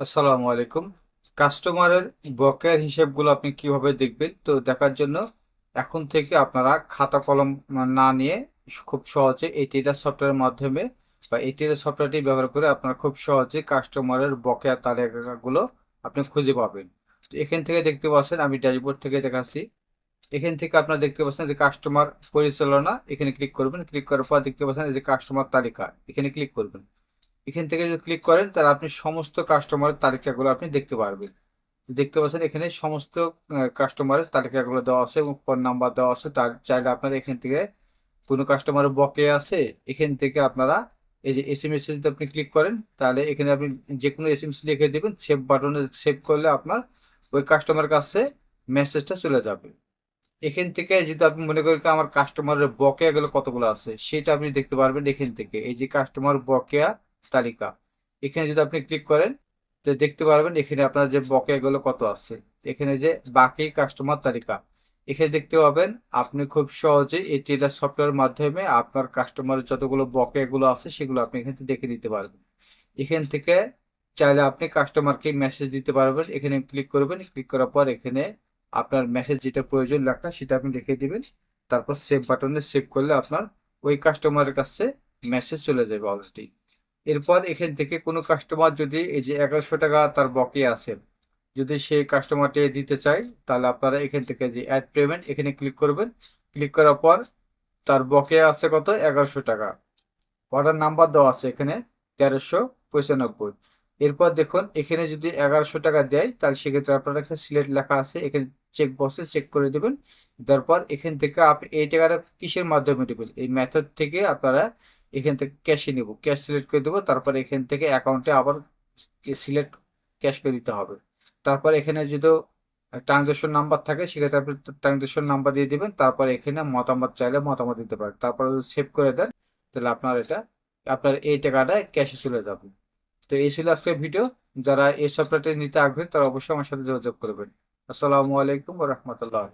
আসসালামু আলাইকুম। কাস্টমারের বকেয়ার হিসেবগুলো আপনি কীভাবে দেখবেন? তো দেখার জন্য এখন থেকে আপনারা খাতা কলম না নিয়ে খুব সহজে এই সফটওয়্যারের মাধ্যমে বা এই টেডার সফটওয়্যারটি ব্যবহার করে আপনারা খুব সহজে কাস্টমারের বকেয়া তালিকাগুলো আপনি খুঁজে পাবেন। তো এখান থেকে দেখতে পাচ্ছেন আমি ড্যাশবোর্ড থেকে দেখাচ্ছি। এখান থেকে আপনারা দেখতে পাচ্ছেন যে কাস্টমার পরিচালনা, এখানে ক্লিক করবেন। ক্লিক করার পর দেখতে পাচ্ছেন যে কাস্টমার তালিকা, এখানে ক্লিক করবেন। এখান থেকে যদি ক্লিক করেন, তাহলে আপনি সমস্ত কাস্টমারের তালিকাগুলো আপনি দেখতে পারবেন। দেখতে পাচ্ছেন এখানে সমস্ত কাস্টমারের তালিকাগুলো দেওয়া আছে এবং ফোন নাম্বার দেওয়া আছে। তার চাইলে আপনারা এখান থেকে কোনো কাস্টমারের বকে আছে, এখান থেকে আপনারা এই যে এস এম এস যদি আপনি ক্লিক করেন, তাহলে এখানে আপনি যে কোনো এস এম এস লিখে দেবেন সেভ বাটনে সেভ করলে আপনার ওই কাস্টমার কাছে মেসেজটা চলে যাবে। এখান থেকে যদি আপনি মনে করেন আমার কাস্টমারের বকেয়া গুলো কতগুলো আছে, সেটা আপনি দেখতে পারবেন এখান থেকে। এই যে কাস্টমার বকেয়া তালিকা। এখানে যদি আপনি ক্লিক করেন, তো দেখতে পারবেন এখানে আপনার যে বকেয়াগুলো কত আছে। এখানে যে বাকি কাস্টমার তালিকা। এখানে দেখতে পাবেন আপনি খুব সহজে এই ট্রেডার সফটওয়্যারের মাধ্যমে আপনার কাস্টমারের যতগুলো বকেয়াগুলো আছে, সেগুলো আপনি এখান থেকে দেখে নিতে পারবেন। এখান থেকে চাইলে আপনি কাস্টমারকে মেসেজ দিতে পারবেন। এখানে ক্লিক করবেন। ক্লিক করার পর এখানে আপনার মেসেজ যেটা প্রয়োজন লেখা, সেটা আপনি লিখে দিবেন। তারপর সেভ বাটনে সেভ করলে আপনার ওই কাস্টমারের কাছে মেসেজ চলে যাবে অলরেডি এরপর এখান থেকে কোনো কাস্টমার যদি এই যে এগারোশো টাকা তার বকে আছে, যদি সেই কাস্টমারটি দিতে চায়, তাহলে আপনারা এখান থেকে যে অ্যাড পেমেন্ট এখানে ক্লিক করবেন। ক্লিক করার পর তার বকে আছে কত? এগারোশো টাকা। অর্ডার নাম্বার দেওয়া আছে এখানে তেরোশো পঁচানব্বই। এরপর দেখুন, এখানে যদি এগারোশো টাকা দেয়, তাহলে সেক্ষেত্রে আপনার একটা সিলেট লেখা আছে। এখানে চেক বক্সে চেক করে দেবেন। তারপর এখান থেকে আপনি এই টাকাটা কিসের মাধ্যমে দেবেন? এই মেথড থেকে আপনারা এখান থেকে ক্যাশে নিব। ক্যাশ সিলেক্ট করে দেবো, তারপর এখান থেকে অ্যাকাউন্টে আবার সিলেক্ট ক্যাশ করে দিতে হবে। তারপর এখানে যদি ট্রানজাকশন নাম্বার থাকে, সেক্ষেত্রে আপনি ট্রানজাকশন নাম্বার দিয়ে দিবেন, তারপর এখানে মতামত চাইলে মতামত দিতে পারেন। তারপর সেভ করে দেন, তাহলে আপনার এটা, আপনার এই টাকাটা ক্যাশে চলে যাবে। তো এই ছিল আজকের ভিডিও যারা এই সফটওয়্যারটি নিতে আগ্রহী, তারা অবশ্যই আমার সাথে যোগাযোগ করবেন। আসসালামু আলাইকুম রহমতুল্লাহ